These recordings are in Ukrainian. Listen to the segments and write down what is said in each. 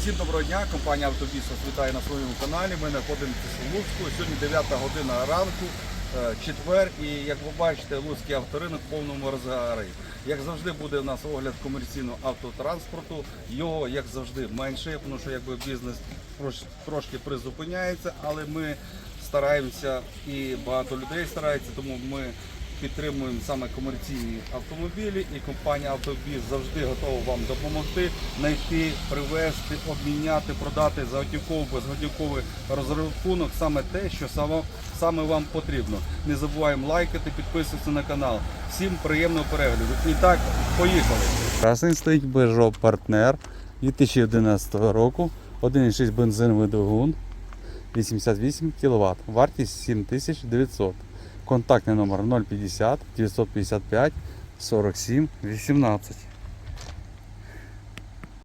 Всім доброго дня, компанія Автобіс вітає на своєму каналі. Ми знаходимося в Луцьку. Сьогодні 9 година ранку, е, четвер. І як ви бачите, Луцький авторинок в повному розгарі. Як завжди буде у нас огляд комерційного автотранспорту. Його, як завжди, менше, тому що якби бізнес трош- трошки призупиняється, але ми стараємося і багато людей старається, тому ми підтримуємо саме комерційні автомобілі і компанія Автобіз завжди готова вам допомогти знайти, привезти, обміняти, продати за готівковий, безготівковий розрахунок саме те, що саме, вам потрібно. Не забуваємо лайкати, підписуватися на канал. Всім приємного перегляду. І так, поїхали. Красний стоїть Peugeot Partner 2011 року, 1,6 бензиновий двигун, 88 кВт, вартість 7900. Контактний номер 050 955 47 18.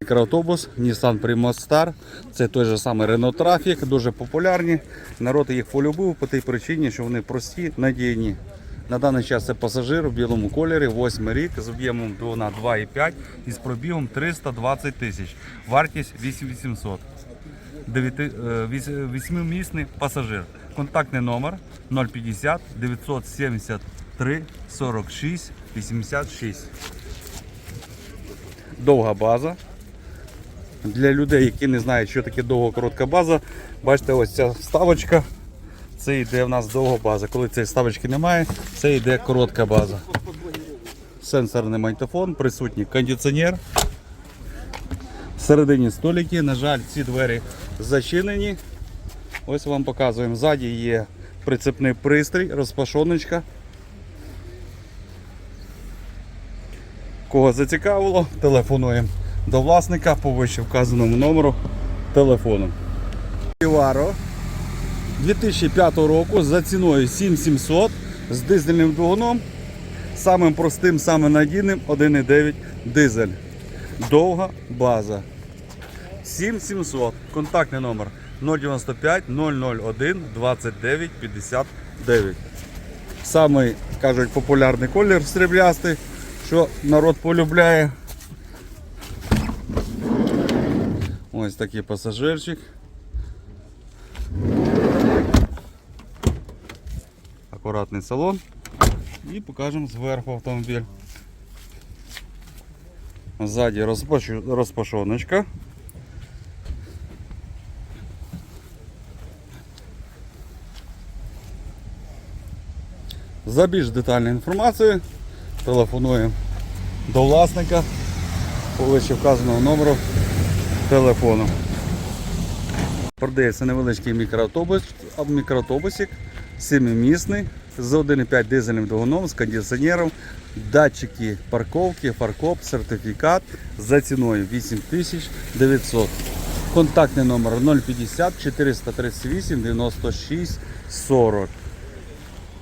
Мікроавтобус Nissan Primo Star. Це той же самий Renault Trafic, дуже популярні. Народ їх полюбив по тій причині, що вони прості, надійні. На даний час це пасажир у білому кольорі, 8 рік з об'ємом двигуна 2,5 і з пробігом 320 тисяч. Вартість 8800. Вісьмимісний пасажир. Контактний номер 050 973 46 86. Довга база. Для людей, які не знають, що таке довга коротка база, бачите, ось ця вставочка. Це йде в нас довга база. Коли цієї ставочки немає, це йде коротка база. Сенсорний магнітофон, присутній кондиціонер. Всередині столики, на жаль, ці двері зачинені. Ось вам показуємо. Ззаді є прицепний пристрій, розпашоночка. Кого зацікавило, телефонуємо до власника по вище вказаному номеру телефону. Іваро 2005 року за ціною 7700 з дизельним двигуном. Самим простим, самим надійним 1,9 дизель. Довга база. 7700. Контактний номер 095 001 29 59. Самий, кажуть, популярний колір сріблястий, що народ полюбляє. Ось такий пасажирчик. Акуратний салон. І покажемо зверху автомобіль. Ззаді розпашоночка. За більш детальною інформацією телефонуємо до власника по вище вказаного номеру телефону. Продається невеличкий мікроавтобус, мікроавтобусик, семимісний, з 1,5 дизельним двигуном, з кондиціонером, датчики парковки, фаркоп, сертифікат за ціною 8900. Контактний номер 050 438 96 40.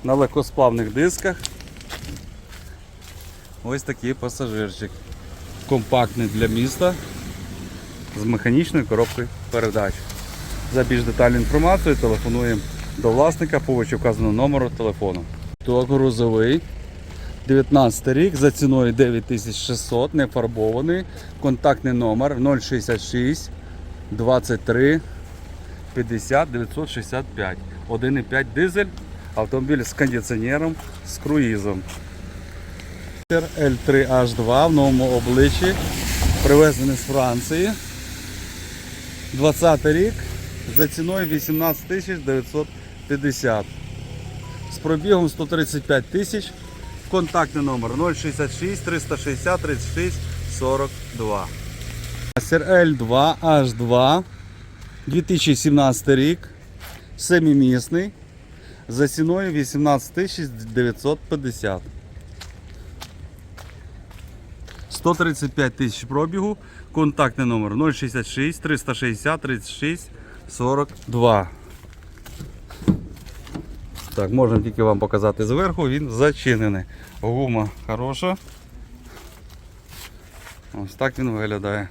На легкосплавних дисках. Ось такий пасажирчик. Компактний для міста з механічною коробкою передач. За більш детальну інформацію телефонуємо до власника по вказаного номеру телефону. То грузовий. 19 рік за ціною 9600, не фарбований. Контактний номер 066 23 50 965. 1,5 дизель. Автомобіль з кондиціонером, з круїзом. L3H2 в новому обличчі. Привезений з Франції. 20 рік за ціною 18 тисяч 950. З пробігом 135 тисяч. Контактний номер 066 360 36 42. L2 H2 2017 рік. Семимісний. За ціною 18 950. 135 тисяч пробігу. Контактний номер 066 360 36 42. Так, можна тільки вам показати зверху, він зачинений. Гума хороша. Ось так він виглядає.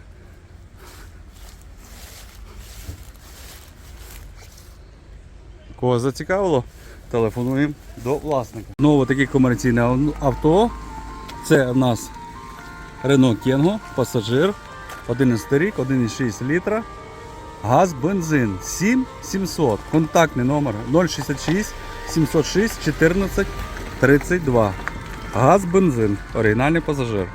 Кого зацікавило, телефонуємо до власника. Знову таке комерційне авто. Це в нас Renault Kengo, пасажир 11 рік, 1,6 літра. Газ, бензин 7700. Контактний номер 066 706 14 32. Газ, бензин. Оригінальний пасажир.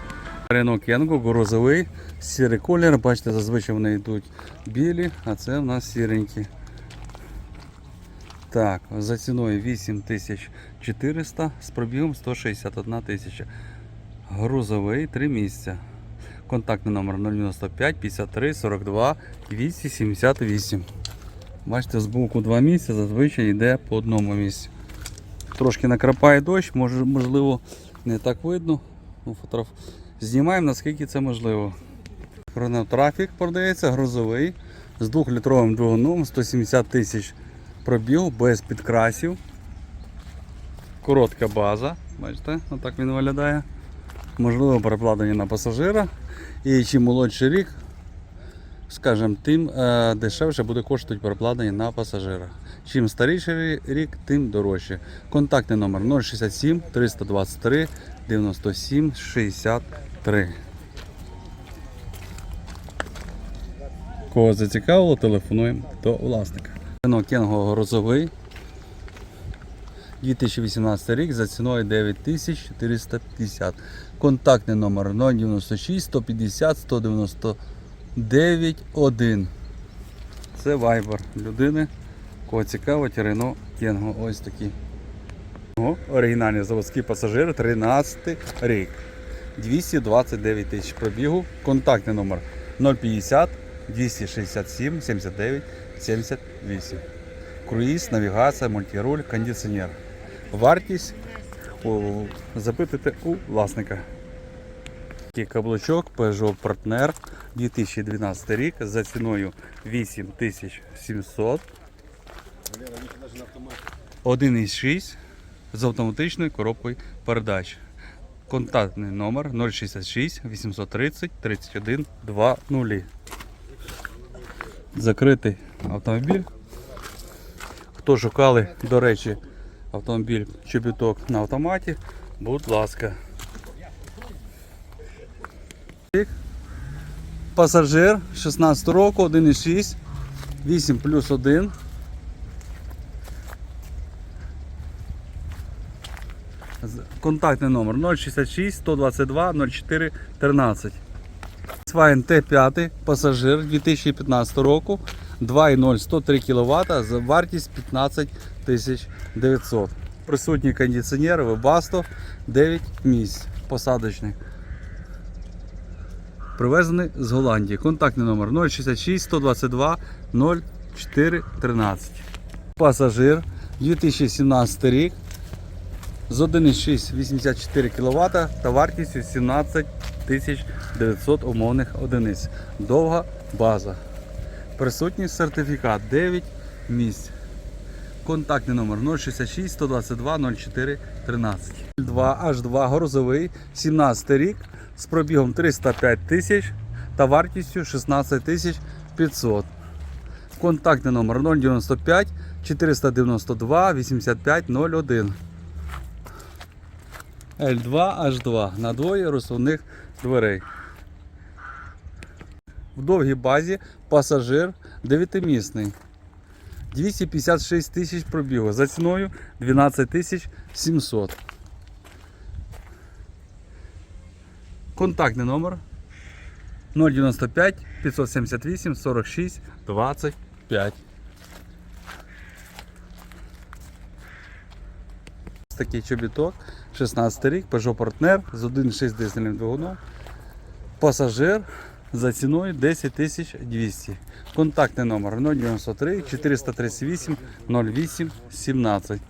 Рено Кенго, грузовий, сірий колір. Бачите, зазвичай вони йдуть білі, а це в нас сіренькі. Так, за ціною 8400 з пробігом 161 тисяча. Грузовий 3 місця. Контактний номер 095 53 42 278. Бачите, з боку два місця, зазвичай йде по одному місці. Трошки накрапає дощ, можливо, не так видно. Ну, фотограф... Знімаємо наскільки це можливо. Хронотрафік продається, грузовий з 2-літровим двигуном, 170 тисяч пробіг без підкрасів. Коротка база, бачите, отак він виглядає. Можливо, перекладення на пасажира. І чим молодший рік, скажімо, тим е, дешевше буде коштувати перекладення на пасажира. Чим старіший рік, тим дорожче. Контактний номер 067 323 97 63. Кого зацікавило, телефонуємо до власника. Kangoo грузовий. 2018 рік за ціною 9450. Контактний номер 096 150 199 1. Це Viber людини. Кого цікавить, Renault Kangoo. Ось такі. О, оригінальний заводський пасажир 13 рік. 229 тисяч пробігу. Контактний номер 050 267 79 78. Круїз, навігація, мультируль, кондиціонер. Вартість о, запитуйте у власника. Каблучок Peugeot Partner 2012 рік за ціною 8700. 1,6 з автоматичною коробкою передач. Контактний номер 066 830 31 20. Закритий автомобіль. Хто шукали, до речі, автомобіль чобіток на автоматі, будь ласка. Пасажир 16 року, 1,6, 8 плюс 1. Контактний номер 066 122 04 13. Volkswagen T5 пасажир 2015 року 2.0 103 кВт за вартість 15 900. Присутній кондиціонер Webasto 9 місць посадочний. Привезений з Голландії. Контактний номер 066 122 04 13. Пасажир 2017 рік з 1,6 84 кВт та вартістю 17 900 умовних одиниць. Довга база. Присутній сертифікат 9 місць. Контактний номер 066 122 04 13. 2 H2 грузовий 17 рік з пробігом 305 тисяч та вартістю 16 тисяч 500. Контактний номер 095 492 8501. L2H2 на двоє розсувних дверей. В довгій базі пасажир 9-місний. 256 тисяч пробігу за ціною 12 тисяч 700. Контактний номер 095 578 46 25. Ось Такий чобіток, 16 рік, Peugeot Partner з 1,6 дизельним двигуном. Пасажир за ціною 10 200. Контактний номер 093 438 08 17.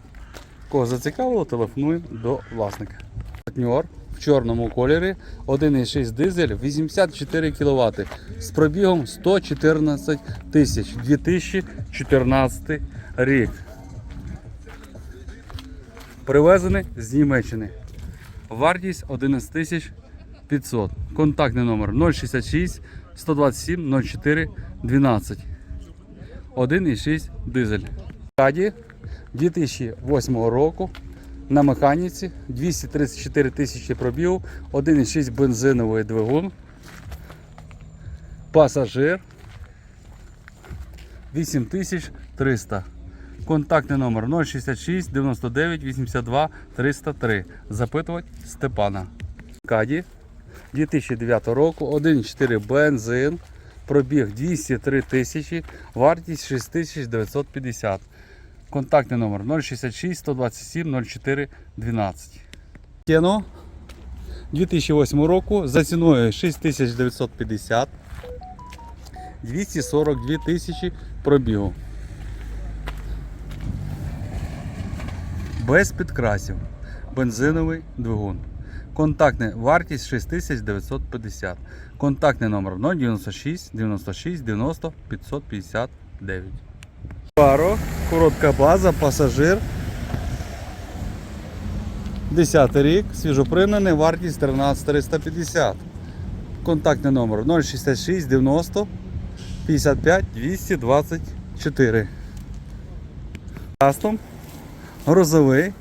Кого зацікавило, телефонуємо до власника. Партнер в чорному кольорі 1,6 дизель 84 кВт з пробігом 114 тисяч 2014 рік. Привезений з Німеччини. Вартість 11 тисяч 500. Контактний номер 066 127 04 12. 1,6 дизель. Раді 2008 року на механіці 234 тисячі пробігу, 1,6 бензиновий двигун. Пасажир 8300. Контактний номер 066 99 82 303. Запитувати Степана. Каді 2009 року, 1,4 бензин, пробіг 203 тисячі, вартість 6950. Контактний номер 066 127 04 12. Кено 2008 року за ціною 6950. 242 тисячі пробігу. Без підкрасів. Бензиновий двигун. Контактна вартість 6950. Контактний номер 096 96 90 559. Паро, коротка база, пасажир. 10 рік, свіжопринений, вартість 13350. Контактний номер 066 90 55 224. Кастом. Грозовий.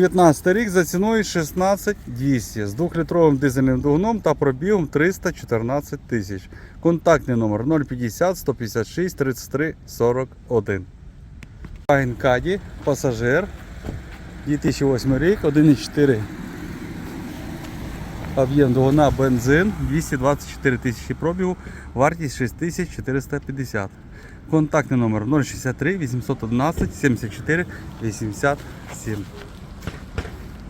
19 рік за ціною 16 200 з 2-літровим дизельним двигуном та пробігом 314 тисяч. Контактний номер 050 156 33 41. Volkswagen Caddy, пасажир. 2008 рік, 1,4 об'єм двигуна бензин, 224 тисячі пробігу, вартість 6450. Контактний номер 063 811 74 87.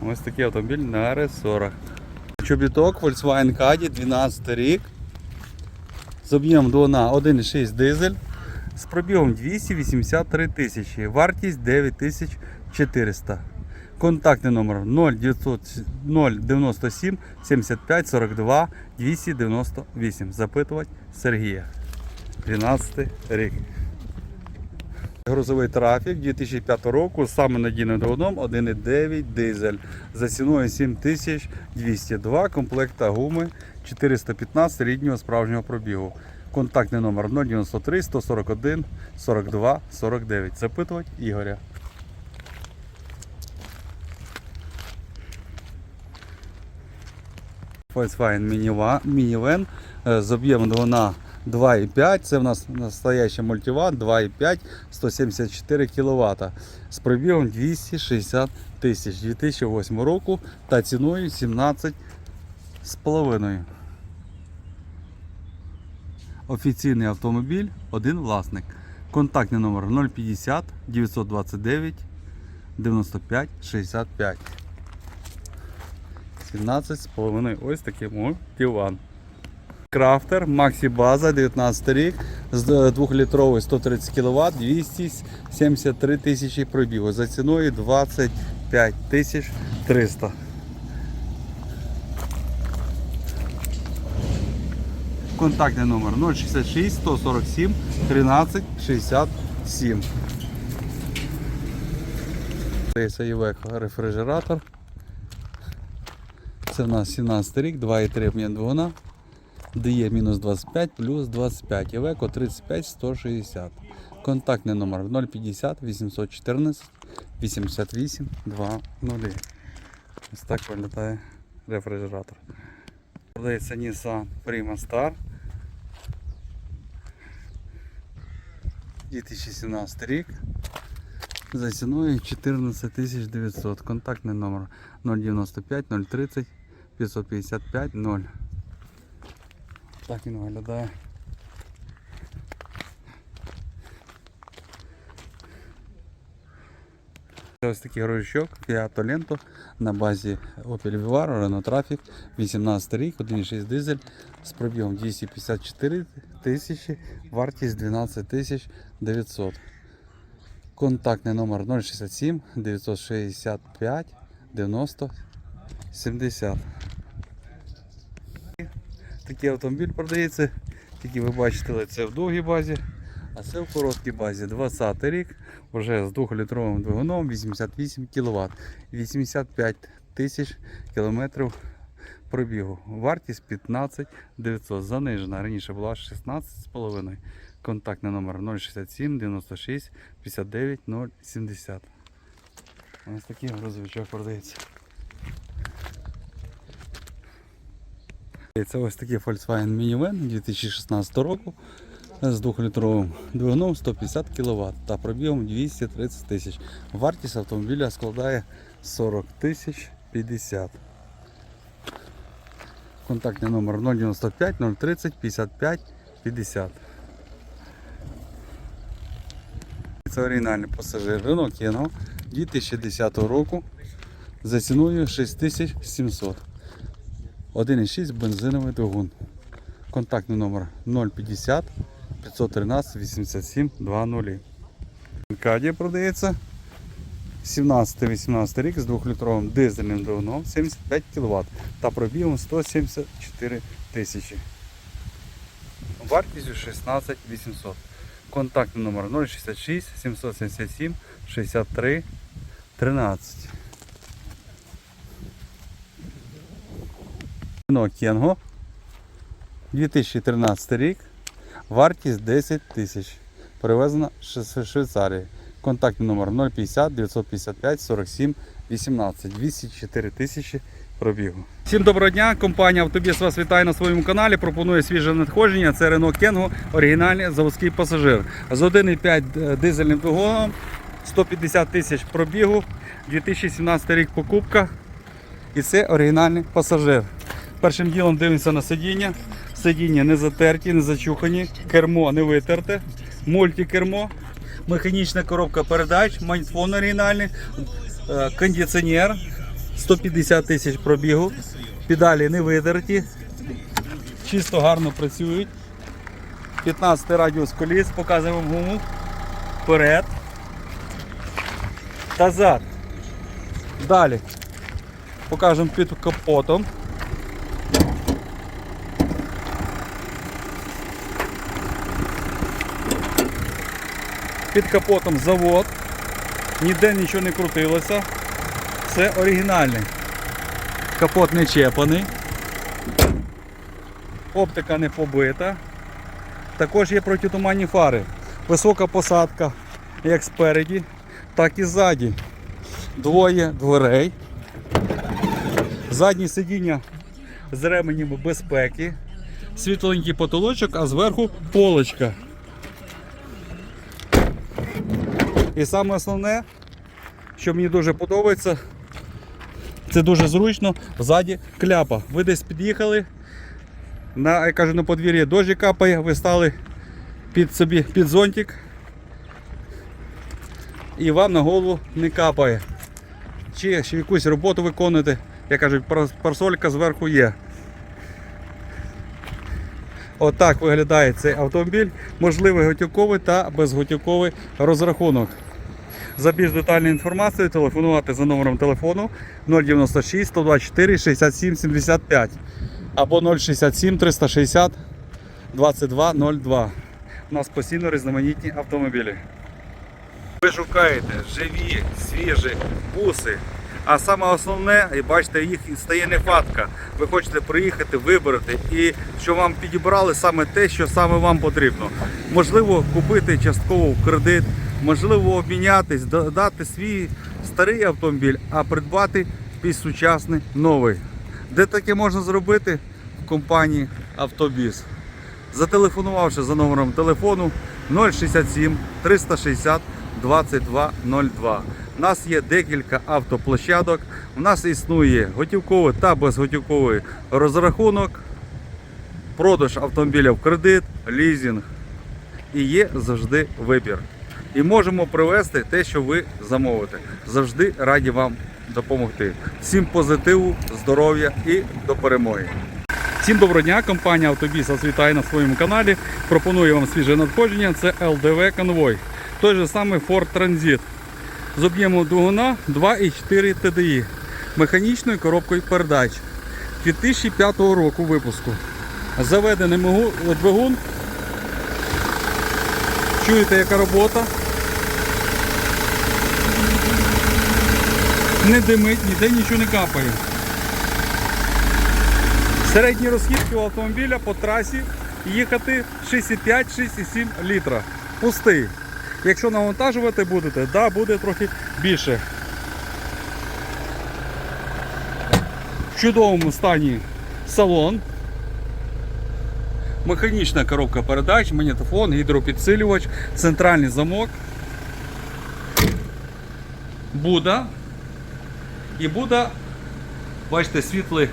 Ось такий автомобіль на RS40. Чобіток Volkswagen Caddy 12 рік. З об'ємом двигуна 1,6 дизель. З пробігом 283 тисячі. Вартість 9400. Контактний номер 097 75 42 298. Запитувати Сергія. 12 рік. Грузовий трафік 2005 року, саме надійним двигуном 1,9 дизель. За ціною 7202 комплекта гуми 415 ріднього справжнього пробігу. Контактний номер 093 141 42 49. Запитувати Ігоря. Volkswagen Minivan- е, з об'ємом двигуна 2,5. Це в нас настоящий мультиван 2,5 174 кВт з пробігом 260 тисяч 2008 року та ціною 17,5. Офіційний автомобіль, один власник. Контактний номер 050 929 95 65. 17,5. Ось такий мультиван. Крафтер, Максі База, 19 рік, з 2-літровий 130 кВт, 273 тисячі пробігу. За ціною 25 тисяч 300. Контактний номер 066 147 13 67. Це Євеко рефрижератор. Це в нас 17 рік, 2,3 обмін двигуна. Дає мінус 25 плюс 25. Івеко 35 160. Контактний номер 050 814 88 20. Ось так виглядає рефрижератор. Продається Nissan Prima Star. 2017 рік. За ціною 14 900. Контактний номер 095 030 555 0. Так він виглядає. Ось такий грузовичок Fiat Talento на базі Opel Vivaro, Renault Traffic, 18 рік, 1,6 дизель з пробігом 254 тисячі, вартість 12 тисяч 900. Контактний номер 067 965 90 70. Такий автомобіль продається, тільки ви бачите, це в довгій базі, а це в короткій базі. 20 рік, вже з 2-літровим двигуном, 88 кВт, 85 тисяч кілометрів пробігу. Вартість 15 900. Занижена. Раніше була 16,5. Контактний номер 067 96 59 070. Ось такий грузовичок продається. Це ось такий Volkswagen Minivan 2016 року з 2-літровим двигуном 150 кВт та пробігом 230 тисяч. Вартість автомобіля складає 40 тисяч 50. Контактний номер 095 030 55 50. Це оригінальний пасажир Renault Kangoo 2010 року за ціною 6700. 1,6 бензиновий двигун. Контактний номер 050 513 87 20. Кадія продається 17-18 рік з 2-літровим дизельним двигуном 75 кВт та пробігом 174 тисячі. Вартістю 16 800. Контактний номер 066 777 63 13. Kangoo 2013 рік. Вартість 10 тисяч. Привезена з Швейцарії. Контактний номер 050 955 47 18 204 тисячі пробігу. Всім доброго дня! Компанія Автобіс вас вітає на своєму каналі. Пропонує свіже надходження. Це Renault Kangoo, оригінальний заводський пасажир. З 1,5 дизельним двигуном, 150 тисяч пробігу, 2017 рік покупка. І це оригінальний пасажир. Першим ділом дивимося на сидіння. Сидіння не затерті, не зачухані, кермо не витерте, мультикермо, механічна коробка передач, майнфон оригінальний, е, кондиціонер, 150 тисяч пробігу, педалі не витерті, чисто гарно працюють. 15 радіус коліс, показуємо гуму. Вперед. Та зад. Далі. Покажемо під капотом. Під капотом завод. Ніде нічого не крутилося. Це оригінальний. Капот не чепаний. Оптика не побита. Також є протитуманні фари. Висока посадка як спереді, так і ззаді. Двоє дверей. Заднє сидіння з ременями безпеки. Світленький потолочок, а зверху полочка. І саме основне, що мені дуже подобається, це дуже зручно, ззаді кляпа. Ви десь під'їхали, на, я кажу, на подвір'ї дощі капає, ви стали під собі під зонтик і вам на голову не капає. Чи ще якусь роботу виконуєте, як кажуть, пар- парасолька зверху є. Отак виглядає цей автомобіль. Можливий готівковий та безготівковий розрахунок. За більш детальною інформацією телефонувати за номером телефону 096 124 67 75 або 067 360 2202. У нас постійно різноманітні автомобілі. Ви шукаєте живі, свіжі буси. А саме основне, і бачите, їх стає нехватка. Ви хочете приїхати, вибрати і що вам підібрали саме те, що саме вам потрібно. Можливо, купити частково в кредит, можливо, обмінятись, додати свій старий автомобіль, а придбати більш сучасний новий. Де таке можна зробити? В компанії Автобіс. Зателефонувавши за номером телефону 067 360 2202. У нас є декілька автоплощадок. У нас існує готівковий та безготівковий розрахунок, продаж автомобіля в кредит, лізинг. І є завжди вибір. І можемо привезти те, що ви замовите. Завжди раді вам допомогти. Всім позитиву, здоров'я і до перемоги. Всім доброго дня, компанія Автобіс вас вітає на своєму каналі. Пропоную вам свіже надходження. Це LDV конвой. Той же самий Ford Transit. З об'ємом двигуна 2,4 TDI. Механічною коробкою передач 2005 року випуску. Заведений двигун. Чуєте, яка робота? Не димить, ніде нічого не капає. Середні розхідки у автомобіля по трасі їхати 6,5-6,7 літра. Пустий. Якщо навантажувати будете, да, буде трохи більше. В чудовому стані салон. Механічна коробка передач, магнітофон, гідропідсилювач, центральний замок. Буда. І Буда, бачите, світлий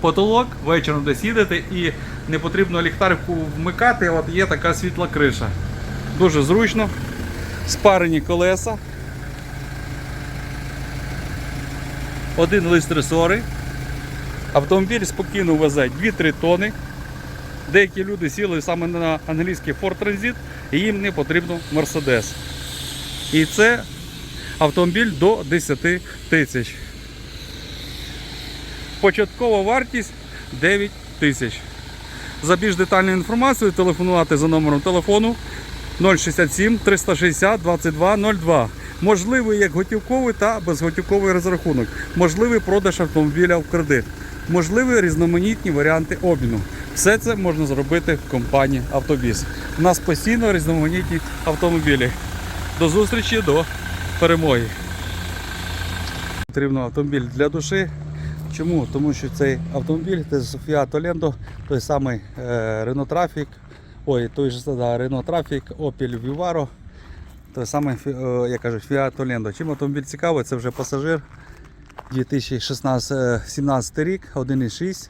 потолок, вечором десь їдете і не потрібно ліхтарку вмикати, от є така світла криша. Дуже зручно. Спарені колеса. Один лист ресори. Автомобіль спокійно везе 2-3 тони. Деякі люди сіли саме на англійський Ford Transit і їм не потрібно Mercedes. І це автомобіль до 10 тисяч. Початкова вартість 9 тисяч. За більш детальною інформацією телефонувати за номером телефону 067 360 2202. Можливий як готівковий та безготівковий розрахунок. Можливий продаж автомобіля в кредит. Можливі різноманітні варіанти обміну. Все це можна зробити в компанії Автобіс. У нас постійно різноманітні автомобілі. До зустрічі, до перемоги. Потрібно автомобіль для душі. Чому? Тому що цей автомобіль це Fiat Toledo, той самий е, Renault Traffic, ой, той же да, Renault Traffic, Opel Vivaro, той самий е, я кажу, Fiat Toledo. Чим автомобіль цікавий, це вже пасажир 2016-17 рік, 1,6,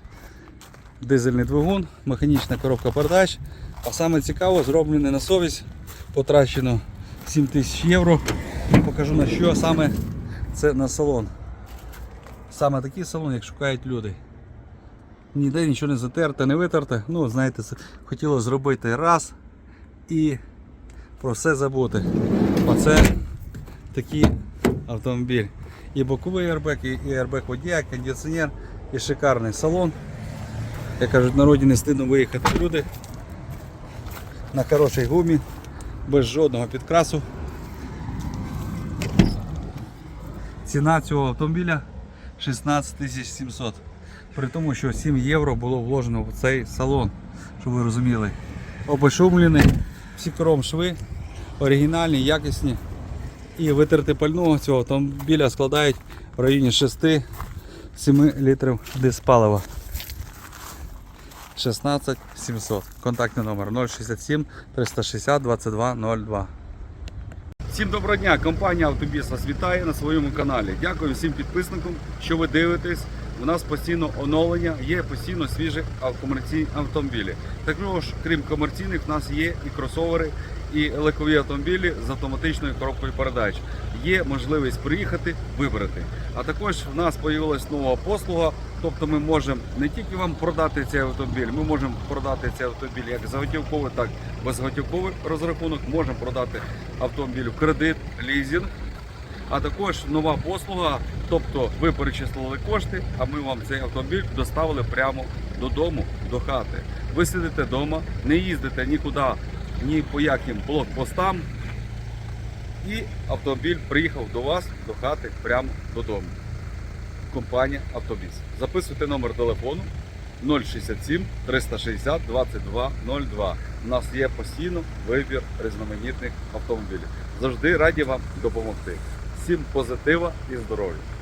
дизельний двигун, механічна коробка передач. А саме цікаво, зроблений на совість, потрачено 7 тисяч євро. Покажу на що саме це на салон. Саме такий салон, як шукають люди. Ніде нічого не затерте, не витерте. Ну, знаєте, це хотілося зробити раз і про все забути. Оце такий автомобіль. І боковий аербек, і аербек водія, кондиціонер, і шикарний салон. Як кажуть, народі не стидно виїхати люди на хорошій гумі, без жодного підкрасу. Ціна цього автомобіля 16 тисяч 700. При тому, що 7 євро було вложено в цей салон, щоб ви розуміли. Обешумлений, всі кром шви, оригінальні, якісні. І витерти пального цього автомобіля складають в районі 6-7 літрів диспалива. 16 700. Контактний номер 067 360 22 02. Всім доброго дня! Компанія Автобіс вас вітає на своєму каналі. Дякую всім підписникам, що ви дивитесь. У нас постійно оновлення, є постійно свіжі комерційні автомобілі. Також, крім комерційних, в нас є і кросовери, і легкові автомобілі з автоматичною коробкою передач. Є можливість приїхати, вибрати. А також в нас з'явилась нова послуга. Тобто ми можемо не тільки вам продати цей автомобіль, ми можемо продати цей автомобіль як за готівковий, так і безготівковий розрахунок. Можемо продати автомобіль в кредит, лізинг. А також нова послуга, тобто ви перечислили кошти, а ми вам цей автомобіль доставили прямо додому, до хати. Ви сидите вдома, не їздите нікуди, ні по яким блокпостам. І автомобіль приїхав до вас, до хати, прямо додому. Компанія Автобіс. Записуйте номер телефону 067 360 22 02. У нас є постійно вибір різноманітних автомобілів. Завжди раді вам допомогти. Всім позитива і здоров'я!